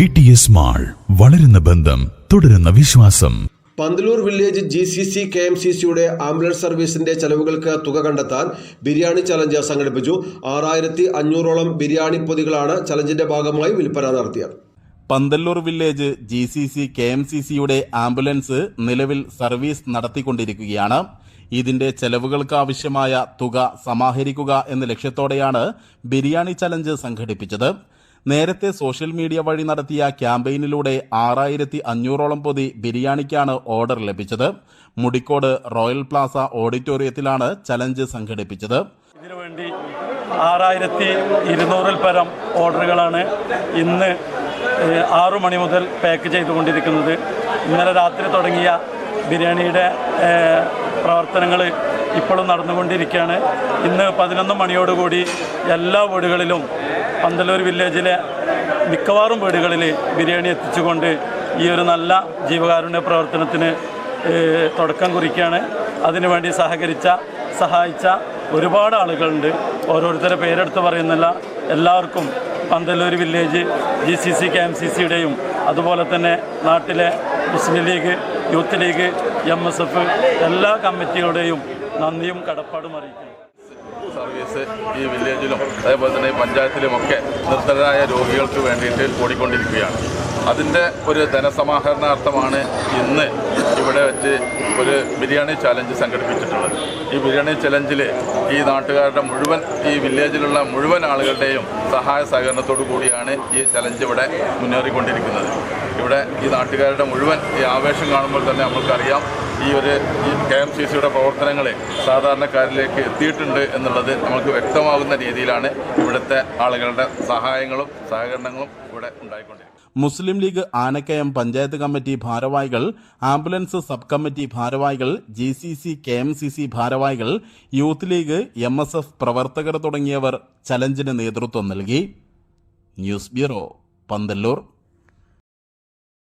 V T S mall വളരുന്ന ബന്ധം തുടരുന്ന വിശ്വാസം. Panthalur village G C C K M C സിയുടെ ആംബുലൻസ് സർവീസിന്റെ ചെലവുകൾക്ക് തുക കണ്ടെത്താൻ ബിരിയാണി ചലഞ്ച് സംഘടിപ്പിച്ചു. ആറായിരത്തി അഞ്ഞൂറോളം ബിരിയാണി പൊതികളാണ് ചലഞ്ചിന്റെ ഭാഗമായി വിൽപ്പന നടത്തിയത്. Pandallur village G C C K M C സിയുടെ ആംബുലൻസ് നിലവിൽ സർവീസ് നടത്തിക്കൊണ്ടിരിക്കുകയാണ്. ഇതിന്റെ ചെലവുകൾക്ക് ആവശ്യമായ തുക സമാഹരിക്കുക എന്ന ലക്ഷ്യത്തോടെയാണ് ബിരിയാണി ചലഞ്ച് സംഘടിപ്പിച്ചത്. നേരത്തെ സോഷ്യൽ മീഡിയ വഴി നടത്തിയ ക്യാമ്പയിനിലൂടെ ആറായിരത്തി അഞ്ഞൂറോളം പൊതി ബിരിയാണിക്കാണ് ഓർഡർ ലഭിച്ചത്. മുടിക്കോട് റോയൽ പ്ലാസ ഓഡിറ്റോറിയത്തിലാണ് ചലഞ്ച് സംഘടിപ്പിച്ചത്. ഇതിനുവേണ്ടി ആറായിരത്തി ഇരുന്നൂറിൽ പരം ഓർഡറുകളാണ് ഇന്ന് ആറു മണി മുതൽ പാക്ക് ചെയ്തുകൊണ്ടിരിക്കുന്നത്. ഇന്നലെ രാത്രി തുടങ്ങിയ ബിരിയാണിയുടെ പ്രവർത്തനങ്ങൾ ഇപ്പോഴും നടന്നുകൊണ്ടിരിക്കുകയാണ്. ഇന്ന് പതിനൊന്ന് മണിയോടുകൂടി എല്ലാ വീടുകളിലും പന്തലൂർ വില്ലേജിലെ മിക്കവാറും വീടുകളിൽ ബിരിയാണി എത്തിച്ചുകൊണ്ട് ഈ ഒരു നല്ല ജീവകാരുണ്യ പ്രവർത്തനത്തിന് തുടക്കം കുറിക്കുകയാണ്. അതിനുവേണ്ടി സഹകരിച്ച സഹായിച്ച ഒരുപാട് ആളുകളുണ്ട്. ഓരോരുത്തരെ പേരെടുത്ത് പറയുന്നില്ല. എല്ലാവർക്കും Pandallur village G C C K M C സിയുടെയും അതുപോലെ തന്നെ നാട്ടിലെ Muslim league youth league M S F എല്ലാ കമ്മിറ്റികളുടെയും നന്ദിയും കടപ്പാടും അറിയിക്കുന്നു. സർവീസ് ഈ വില്ലേജിലും അതേപോലെ തന്നെ പഞ്ചായത്തിലുമൊക്കെ നിർദ്ധരായ രോഗികൾക്ക് വേണ്ടിയിട്ട് ഓടിക്കൊണ്ടിരിക്കുകയാണ്. അതിന്റെ ഒരു ധനസമാഹരണാർത്ഥമാണ് ഇന്ന് ഇവിടെ വെച്ച് ഒരു ബിരിയാണി ചാലഞ്ച് സംഘടിപ്പിച്ചിട്ടുള്ളത്. ഈ ബിരിയാണി ചലഞ്ചിൽ ഈ നാട്ടുകാരുടെ മുഴുവൻ ഈ വില്ലേജിലുള്ള മുഴുവൻ ആളുകളുടെയും സഹായ സഹകരണത്തോടു കൂടിയാണ് ഈ ചലഞ്ച് ഇവിടെ മുന്നേറിക്കൊണ്ടിരിക്കുന്നത്. ഇവിടെ ഈ നാട്ടുകാരുടെ മുഴുവൻ ഈ ആവേശം കാണുമ്പോൾ തന്നെ നമുക്കറിയാം ഈ ഒരു കെ എം സി സിയുടെ പ്രവർത്തനങ്ങളെ സാധാരണക്കാരിലേക്ക് എത്തിയിട്ടുണ്ട് എന്നുള്ളത് നമുക്ക് വ്യക്തമാകുന്ന രീതിയിലാണ് ഇവിടുത്തെ ആളുകളുടെ സഹായങ്ങളും സഹകരണങ്ങളും ഇവിടെ ഉണ്ടായിക്കൊണ്ടിരിക്കുന്നത്. Muslim league Anakkayam panchayat committee ഭാരവാഹികൾ ആംബുലൻസ് സബ് കമ്മിറ്റി ഭാരവാഹികൾ G C C K M C C ഭാരവാഹികൾ youth league M S F പ്രവർത്തകർ തുടങ്ങിയവർ ചലഞ്ചിന് നേതൃത്വം നൽകി. News bureau Pandallur.